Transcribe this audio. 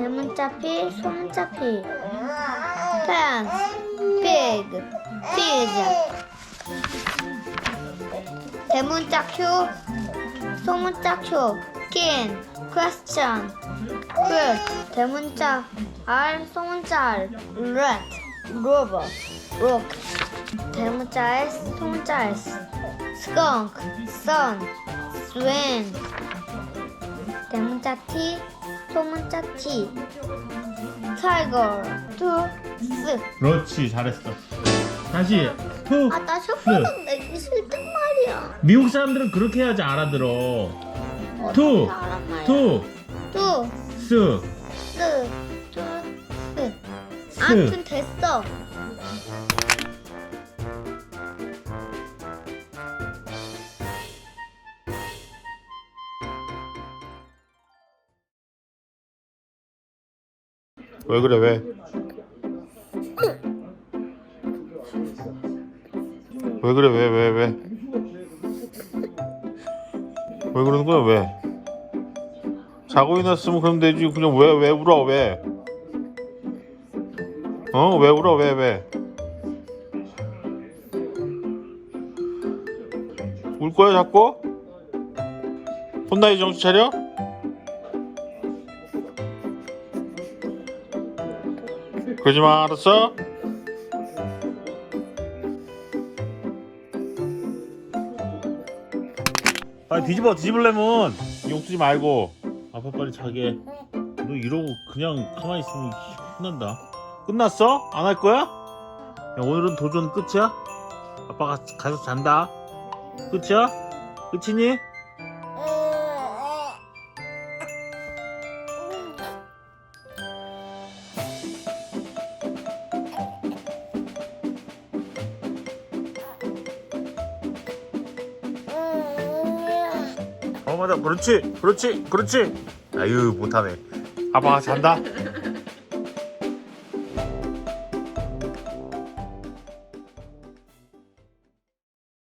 대문자 P, 소문자 P. pants, pig, pizza. 대문자 Q, 소문자 kin, question, quilt. 대문자 R, 소문자 R, rat, robot, rock. 대문자 S, 소문자 S, skunk, sun, swing. 대문자 T, 소문자 T, tiger, tooth. 그렇지 잘했어 다시 투 아, 나 셔플은 내기 싫단 말이야. 미국 사람들은 그렇게 해야지 알아들어 투, 알란 말이야? 투, 투, 스, 스, 투, 스. 스. 아무튼 됐어. 왜 그래 왜? 왜 그래 왜왜 왜? 왜 그러는 거야 왜? 자고 일어났으면 그럼 되지 그냥 왜 왜 울어 왜? 어 왜 울어 왜 왜? 울 거야 자꾸? 혼나야지 정신 차려? 마 알았어? 아 뒤집어 뒤집으려면 욕 쓰지 말고 아빠 빨리 자게 너 이러고 그냥 가만히 있으면 혼난다 끝났어? 안 할 거야? 야, 오늘은 도전 끝이야? 아빠가 가서 잔다 끝이야? 끝이니? 어 맞아. 그렇지. 그렇지. 그렇지. 아유 못하네. 아빠가 잔다